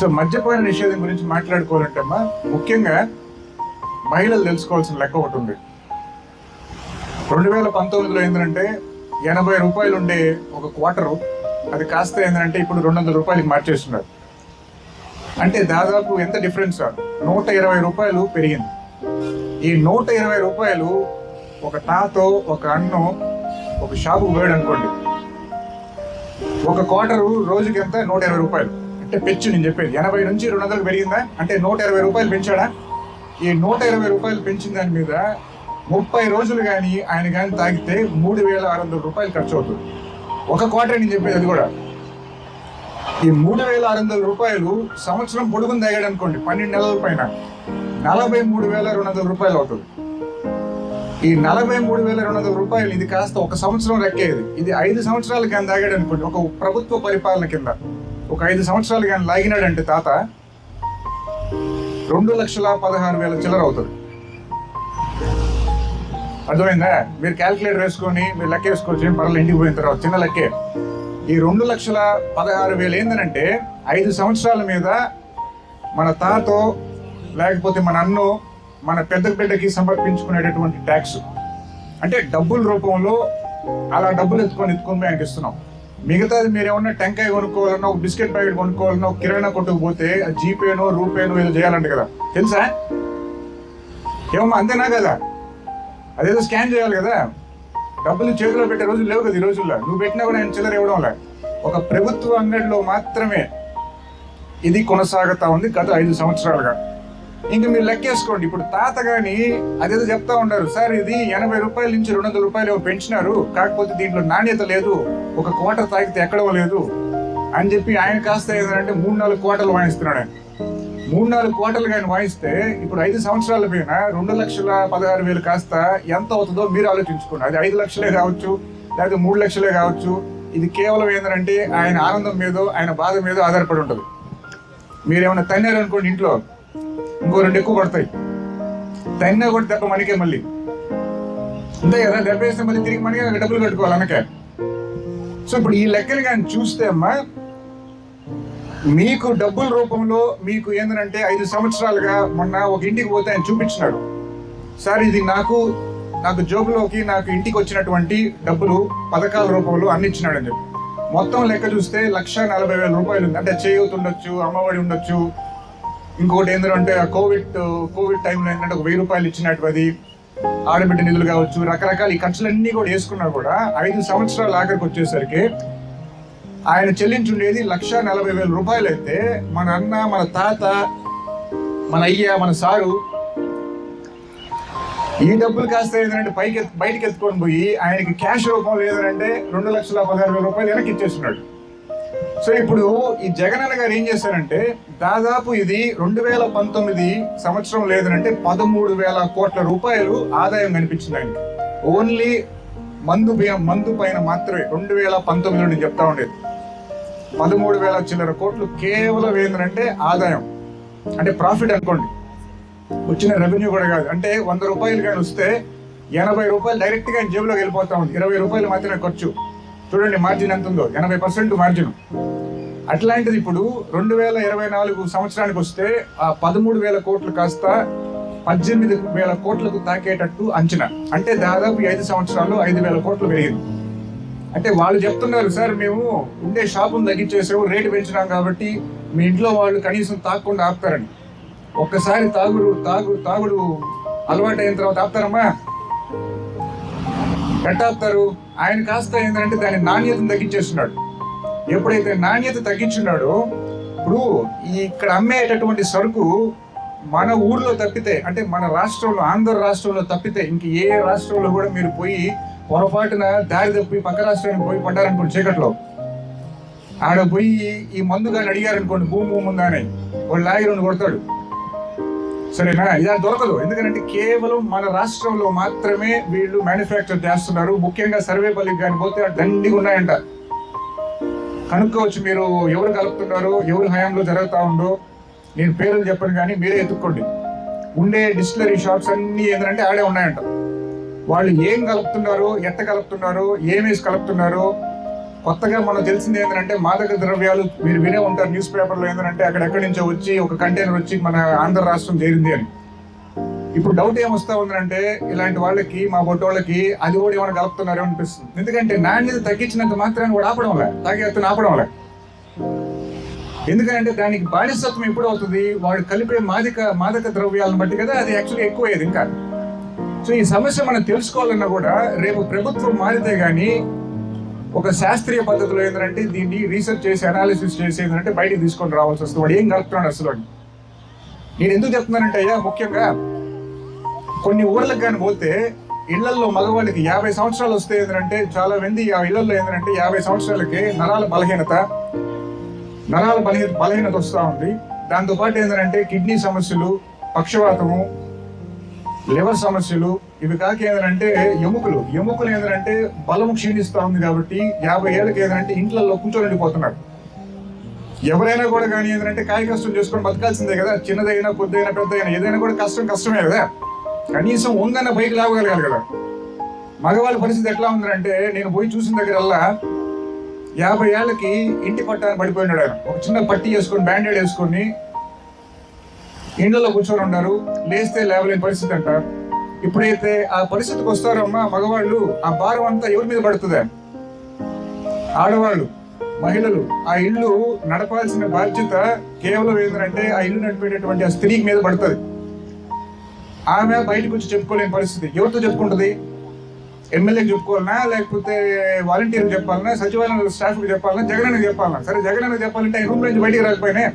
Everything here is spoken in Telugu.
సో మద్యపాన నిషేధం గురించి మాట్లాడుకోవాలంటే అమ్మా ముఖ్యంగా మహిళలు తెలుసుకోవాల్సిన లెక్క ఒకటి ఉంది. రెండు వేల పంతొమ్మిదిలో ఏంటంటే ఎనభై రూపాయలు ఉండే ఒక క్వార్టరు అది కాస్త ఏంటంటే ఇప్పుడు రెండు వందల రూపాయలకి మార్చేస్తున్నారు. అంటే దాదాపు ఎంత డిఫరెన్స్? నూట ఇరవై రూపాయలు పెరిగింది. ఈ నూట ఇరవై రూపాయలు ఒక తాతో ఒక అన్ను ఒక షాపు పోయాడు అనుకోండి ఒక క్వార్టరు రోజుకి ఎంత? నూట ఇరవై రూపాయలు. అంటే పెంచు నేను చెప్పేది. ఎనభై నుంచి రెండు వందలకు పెరిగిందా? అంటే నూట ఇరవై రూపాయలు పెంచాడా? ఈ నూట ఇరవై రూపాయలు పెంచిన దాని మీద ముప్పై రోజులు కానీ ఆయన కానీ తాగితే మూడు వేల ఆరు వందల రూపాయలు ఖర్చు అవుతుంది. ఒక క్వార్టర్ నేను చెప్పేది అది కూడా. ఈ మూడు వేల ఆరు వందల రూపాయలు సంవత్సరం పొడుగుని తాగాడు అనుకోండి పన్నెండు నెలల పైన నలభై మూడు వేల రెండు వందల రూపాయలు అవుతుంది. ఈ నలభై మూడు వేల రెండు వందల రూపాయలు ఇది కాస్త ఒక సంవత్సరం రెక్కేది. ఇది ఐదు సంవత్సరాల కానీ తాగాడు అనుకోండి ఒక ప్రభుత్వ పరిపాలన కింద. ఒక ఐదు సంవత్సరాలు కానీ లాగినాడంటే తాత రెండు లక్షల పదహారు వేల చిల్లర అవుతుంది. అర్థమైందా? మీరు క్యాల్కులేటర్ వేసుకొని మీరు లెక్క వేసుకోవచ్చు ఏం పర్లేదు ఇంటికి పోయిన తర్వాత చిన్న లెక్కే. ఈ రెండు లక్షల పదహారు వేలు ఏంటంటే ఐదు సంవత్సరాల మీద మన తాతో లేకపోతే మన అన్నో మన పెద్ద బిడ్డకి సమర్పించుకునేటటువంటి ట్యాక్స్ అంటే డబ్బుల రూపంలో అలా డబ్బులు ఎత్తుకొని ఎత్తుకొని పోయి ఆయనకి ఇస్తున్నాం. మిగతాది మీరు ఏమన్నా టెంకాయ కొనుక్కోవాలన్నా ఒక బిస్కెట్ ప్యాకెట్ కొనుక్కోవాలన్నా ఒక కిరాణా కొట్టుకు పోతే జీపేనో రూపేనో ఏదో చేయాలంట కదా. తెలుసా? ఏమమ్మా అంతేనా కదా? అదేదో స్కాన్ చేయాలి కదా? డబ్బులు చేతిలో పెట్టే రోజులు లేవు కదా ఈ రోజుల్లో. నువ్వు పెట్టినా కూడా నేను చిల్లర ఇవ్వడం లే ఒక ప్రభుత్వ అంగడిలో మాత్రమే ఇది కొనసాగుతా ఉంది గత ఐదు సంవత్సరాలుగా. ఇంకా మీరు లెక్కేసుకోండి. ఇప్పుడు తాత గాని అదేదో చెప్తా ఉన్నారు. సార్ ఇది ఎనభై రూపాయల నుంచి రెండు వందల రూపాయలు పెంచినారు. కాకపోతే దీంట్లో నాణ్యత లేదు. ఒక కోట తాగితే ఎక్కడో లేదు. అని చెప్పి ఆయన కాస్త ఏంటంటే మూడు నాలుగు కోటలు వాయిస్తున్నాడు ఆయన. మూడు నాలుగు కోటలు ఆయన వాయిస్తే ఇప్పుడు ఐదు సంవత్సరాల పైన రెండు లక్షల పదహారు వేలు కాస్త ఎంత అవుతుందో మీరు ఆలోచించుకోండి. అది ఐదు లక్షలే కావచ్చు లేకపోతే మూడు లక్షలే కావచ్చు. ఇది కేవలం ఏంటంటే ఆయన ఆనందం మీదో ఆయన బాధ మీదో ఆధారపడి ఉంటుంది. మీరేమైనా తన్నారనుకోండి ఇంట్లో. ఇంకో రెండు ఎక్కువ పడతాయి తగినా కూడా దెబ్బ మనకే మళ్ళీ. అంతే కదా దెబ్బ వేస్తే మళ్ళీ తిరిగి మనకే డబ్బులు కట్టుకోవాలి అనకే. సో ఇప్పుడు ఈ లెక్కలు కానీ చూస్తే అమ్మా మీకు డబ్బుల రూపంలో మీకు ఏంటంటే ఐదు సంవత్సరాలుగా మొన్న ఒక ఇంటికి పోతే ఆయన చూపించినాడు. సార్ ఇది నాకు నాకు జోబులోకి నాకు ఇంటికి వచ్చినటువంటి డబ్బులు పథకాల రూపంలో అందించినాడు అని చెప్పి. మొత్తం లెక్క చూస్తే లక్ష నలభై వేల రూపాయలు ఉంది. అంటే చేయూత ఉండొచ్చు అమ్మఒడి ఉండొచ్చు ఇంకొకటి ఏంటంటే ఆ కోవిడ్ కోవిడ్ టైంలో ఏంటంటే ఒక వెయ్యి రూపాయలు ఇచ్చినటువంటిది ఆడబిడ్డ నిధులు కావచ్చు రకరకాల ఈ ఖర్చులన్నీ కూడా వేసుకున్నా కూడా ఐదు సంవత్సరాల ఆఖరికి వచ్చేసరికి ఆయన చెల్లించుండేది లక్ష నలభై వేల రూపాయలు అయితే మన అన్న మన తాత మన అయ్య మన సారు ఈ డబ్బులు కాస్త ఏదంటే పైకి బయటకు ఎత్తుకొని పోయి ఆయనకి క్యాష్ రూపంలో ఏదంటే రెండు లక్షల పదహారు వేల రూపాయలు వెనక్కి ఇచ్చేస్తున్నాడు. సో ఇప్పుడు ఈ జగనన్న గారు ఏం చేశారంటే దాదాపు ఇది రెండు వేల పంతొమ్మిది సంవత్సరం లేదనంటే పదమూడు వేల కోట్ల రూపాయలు ఆదాయం కనిపించింది ఆయనకి. ఓన్లీ మందు బియ్యం మందు పైన మాత్రమే రెండు వేల పంతొమ్మిదిలో నేను చెప్తా ఉండేది. పదమూడు వేల చిల్లర కోట్లు కేవలం ఏంటంటే ఆదాయం. అంటే ప్రాఫిట్ అనుకోండి. వచ్చిన రెవెన్యూ కూడా కాదు. అంటే వంద రూపాయలు కానీ వస్తే ఎనభై రూపాయలు డైరెక్ట్గా జేబులోకి వెళ్ళిపోతా ఉంది. ఇరవై రూపాయలు మాత్రమే ఖర్చు. చూడండి మార్జిన్ ఎంత ఉందో. ఎనభై పర్సెంట్ మార్జిన్ అట్లాంటిది ఇప్పుడు రెండు వేల ఇరవై నాలుగు సంవత్సరానికి వస్తే ఆ పదమూడు వేల కోట్లు కాస్త పద్దెనిమిది వేల కోట్లకు తాకేటట్టు అంచనా. అంటే దాదాపు ఐదు సంవత్సరాల్లో ఐదు వేల కోట్లు పెరిగింది. అంటే వాళ్ళు చెప్తున్నారు సార్ మేము ఉండే షాపును తగ్గించేసాము రేటు పెంచినాం కాబట్టి మీ ఇంట్లో వాళ్ళు కనీసం తాగకుండా ఆపుతారని. ఒక్కసారి తాగుడు తాగు తాగుడు అలవాటు అయిన తర్వాత ఆపుతారమ్మా. పెట్టాపుతారు ఆయన కాస్త ఏంటంటే దాని నాణ్యతను తగ్గించేస్తున్నాడు. ఎప్పుడైతే నాణ్యత తగ్గించున్నాడో ఇప్పుడు ఇక్కడ అమ్మేటటువంటి సరుకు మన ఊర్లో తప్పితే అంటే మన రాష్ట్రంలో ఆంధ్ర రాష్ట్రంలో తప్పితే ఇంక ఏ రాష్ట్రంలో కూడా మీరు పోయి పొరపాటున దారి తప్పి పక్క రాష్ట్రానికి పోయి పడ్డారనుకోండి చీకట్లో. ఆడ పోయి ఈ మందు అడిగారనుకోండి భూమి భూమి ఉందా అని. వాళ్ళు లాగి రెండు కొడతాడు. సరేనా? ఇది దొరకదు. ఎందుకంటే కేవలం మన రాష్ట్రంలో మాత్రమే వీళ్ళు మ్యానుఫ్యాక్చర్ చేస్తున్నారు. ముఖ్యంగా సర్వేపల్లికి కానీ పోతే దండిగా ఉన్నాయంట. కనుక్కోవచ్చు మీరు ఎవరు కలుపుతున్నారు ఎవరు హయాంలో జరుగుతూ ఉందో. నేను పేర్లు చెప్పను కానీ మీరే ఎత్తుక్కోండి. ఉండే డిస్టిలరీ షాప్స్ అన్నీ ఏంటంటే ఆడే ఉన్నాయంట. వాళ్ళు ఏం కలుపుతున్నారు ఎట్ట కలుపుతున్నారు ఏమేసి కలుపుతున్నారు కొత్తగా మనం తెలిసింది ఏంటంటే మాదక ద్రవ్యాలు మీరు వినే ఉంటారు న్యూస్ పేపర్లో ఏంటంటే అక్కడెక్కడి నుంచో వచ్చి ఒక కంటైనర్ వచ్చి మన ఆంధ్ర రాష్ట్రం చేరింది అని. ఇప్పుడు డౌట్ ఏమొస్తా ఉందంటే ఇలాంటి వాళ్ళకి మా బొట్టోళ్ళకి అది కూడా ఏమైనా కలుపుతున్నారు అనిపిస్తుంది. ఎందుకంటే నాణ్యత తగ్గించినంత మాత్రాన్ని కూడా ఆపడం తాగే అతను ఆపడం ఎందుకంటే దానికి బానిసత్వం ఎప్పుడు అవుతుంది? వాడు కలిపే మాదిక మాదక ద్రవ్యాలను బట్టి కదా అది యాక్చువల్లీ ఎక్కువయ్యేది ఇంకా. సో ఈ సమస్య మనం తెలుసుకోవాలన్నా కూడా రేపు ప్రభుత్వం మారితే కానీ ఒక శాస్త్రీయ పద్ధతిలో ఏంటంటే దీన్ని రీసెర్చ్ చేసి అనాలిసిస్ చేసి ఏంటంటే బయటికి తీసుకొని రావాల్సి వస్తుంది. వాడు ఏం కలుపుతున్నాడు అసలు నేను ఎందుకు చెప్తున్నానంటే అయ్యా ముఖ్యంగా కొన్ని ఊర్లకు కానీ పోతే ఇళ్ళలో మగవాళ్ళకి యాభై సంవత్సరాలు వస్తే ఏంటంటే చాలా మంది ఆ ఇళ్ళలో ఏంటంటే యాభై సంవత్సరాలకి నరాల బలహీనత నరాల బలహీన బలహీనత వస్తూ ఉంది. దాంతోపాటు ఏంటంటే కిడ్నీ సమస్యలు పక్షవాతము లివర్ సమస్యలు ఇవి కాక ఏంటంటే ఎముకలు. ఎముకలు ఏంటంటే బలం క్షీణిస్తూ ఉంది కాబట్టి యాభై ఏళ్ళకి ఏదంటే ఇంట్లో కూర్చొని ఎవరైనా కూడా కానీ ఏంటంటే కాయ కష్టం చేసుకొని బతకాల్సిందే కదా. చిన్నదైనా కొద్దైనా పెద్దదైనా ఏదైనా కూడా కష్టం కష్టమే కదా. కనీసం ఉందన్న బైక్ లాగగలగాలి కదా. మగవాళ్ళ పరిస్థితి ఎట్లా ఉందంటే నేను పోయి చూసిన దగ్గరల్లా యాభై ఏళ్ళకి ఇంటి పట్టాన్ని పడిపోయినాడు ఆయన. ఒక చిన్న పట్టి వేసుకొని బ్యాండేడ్ వేసుకొని ఇండ్లలో కూర్చొని ఉన్నారు. లేస్తే లేవలేని పరిస్థితి అంటారు ఇప్పుడైతే ఆ పరిస్థితికి వస్తారో అమ్మా మగవాళ్ళు ఆ భారం అంతా ఎవరి మీద పడుతుందా? ఆడవాళ్ళు మహిళలు ఆ ఇల్లు నడపాల్సిన బాధ్యత కేవలం ఏంటంటే ఆ ఇల్లు నడిపేటటువంటి ఆ స్త్రీకి మీద పడుతుంది. ఆమె బయటకు వచ్చి చెప్పుకోలేని పరిస్థితి. ఎవరితో చెప్పుకుంటుంది? ఎమ్మెల్యేకి చెప్పుకోవాలనా లేకపోతే వాలంటీర్కి చెప్పాలనా సచివాలయం స్టాఫ్కి చెప్పాలనా జగన్ చెప్పాలనా? సరే జగన్ చెప్పాలంటే ఆయన రూమ్ నుంచి బయటికి రాకపోయినా